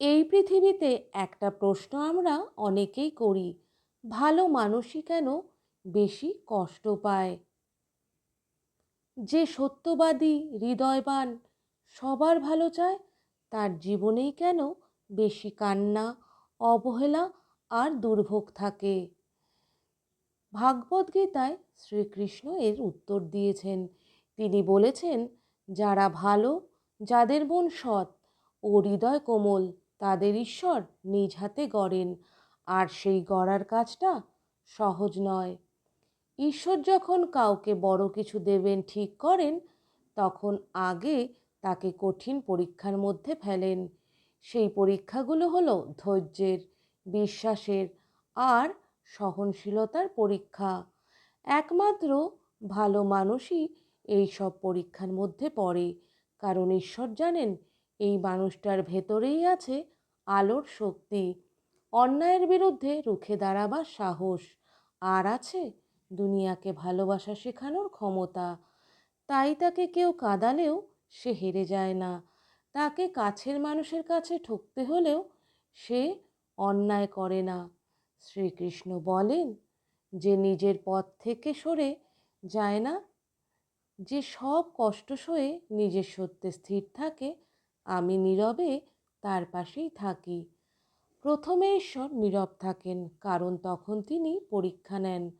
এই পৃথিবীতে একটা প্রশ্ন আমরা অনেকেই করি, ভালো মানুষই কেন বেশি কষ্ট পায়? যে সত্যবাদী, হৃদয়বান, সবার ভালো চায়, তার জীবনেই কেন বেশি কান্না, অবহেলা আর দুর্ভোগ থাকে? ভাগবত গীতায় শ্রীকৃষ্ণ এর উত্তর দিয়েছেন। তিনি বলেছেন, যারা ভালো, যাদের মন সৎ ও হৃদয় কোমল তাদের ঈশ্বর নিজ হাতে গড়েন, আর সেই গড়ার কাজটা সহজ নয়। ঈশ্বর যখন কাউকে বড় কিছু দেবেন, ঠিক করেন, তখন আগে তাকে কঠিন পরীক্ষার মধ্যে ফেলেন। সেই পরীক্ষাগুলো হলো ধৈর্যের, বিশ্বাসের, আর সহনশীলতার পরীক্ষা। একমাত্র ভালো মানুষই এই সব পরীক্ষার মধ্যে পড়ে, কারণ ঈশ্বর জানেন এই মানুষটার ভেতরেই আছে আলোর শক্তি। অন্যায়ের বিরুদ্ধে রুখে দাঁড়াবার সাহস। আর আছে দুনিয়াকে ভালোবাসা শেখানোর ক্ষমতা। তাই তাকে কেউ কাঁদালেও সে হেরে যায় না। তাকে কাছের মানুষের কাছে ঠকতে হলেও সে অন্যায় করে না। শ্রীকৃষ্ণ বলেন, যে নিজের পথ থেকে সরে যায় না, যে সব কষ্ট সয়ে নিজের সত্যে স্থির থাকে আমি নীরবে তার পাশেই থাকি। প্রথমে ঈশ্বর নীরব থাকেন, কারণ তখন তিনি পরীক্ষা নেন।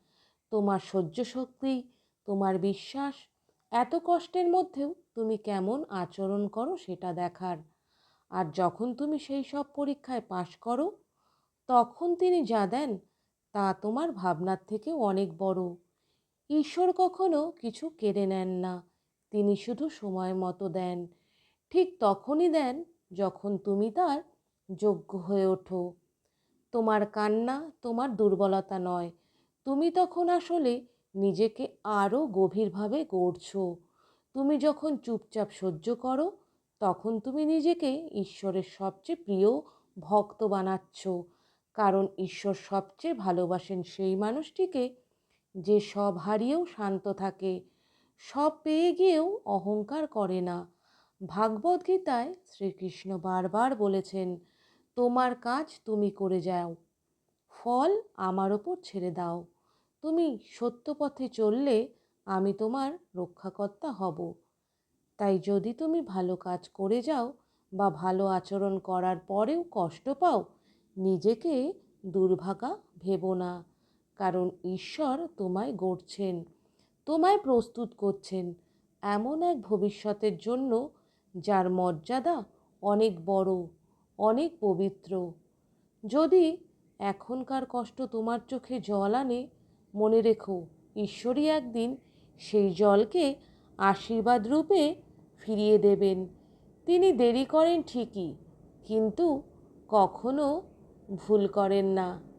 তোমার সহ্য শক্তি, তোমার বিশ্বাস, এত কষ্টের মধ্যেও তুমি কেমন আচরণ করো সেটা দেখার। আর যখন তুমি সেই সব পরীক্ষায় পাশ করো, তখন তিনি যা দেন, তা তোমার ভাবনার থেকেও অনেক বড়। ঈশ্বর কখনো কিছু কেড়ে নেন না, তিনি শুধু সময় মতো দেন। ঠিক তখনই দেন যখন তুমি তার যোগ্য হয়ে ওঠো। তোমার কান্না তোমার দুর্বলতা নয়। তুমি তখন আসলে নিজেকে আরও গভীরভাবে গড়ছো। তুমি যখন চুপচাপ সহ্য করো, তখন তুমি নিজেকে ঈশ্বরের সবচেয়ে প্রিয় ভক্ত বানাচ্ছ। কারণ ঈশ্বর সবচেয়ে ভালোবাসেন সেই মানুষটিকে যে সব হারিয়েও শান্ত থাকে। সব পেয়ে গিয়েও অহংকার করে না। ভাগবত গীতায় শ্রীকৃষ্ণ বারবার বলেছেন, তোমার কাজ তুমি করে যাও, ফল আমার ওপর ছেড়ে দাও। তুমি সত্য পথে চললে আমি তোমার রক্ষাকর্তা হব। তাই যদি তুমি ভালো কাজ করে যাও বা ভালো আচরণ করার পরেও কষ্ট পাও, নিজেকে দুর্ভাগা ভেবো না, কারণ ঈশ্বর তোমায় গড়ছেন, তোমায় প্রস্তুত করছেন। এমন এক ভবিষ্যতের জন্য যার মর্যাদা অনেক বড়, অনেক পবিত্র। যদি এখনকার কষ্ট তোমার চোখে জল আনে, মনে রেখো ঈশ্বরই একদিন সেই জলকে আশীর্বাদ রূপে ফিরিয়ে দেবেন। তিনি দেরি করেন ঠিকই, কিন্তু কখনো ভুল করেন না।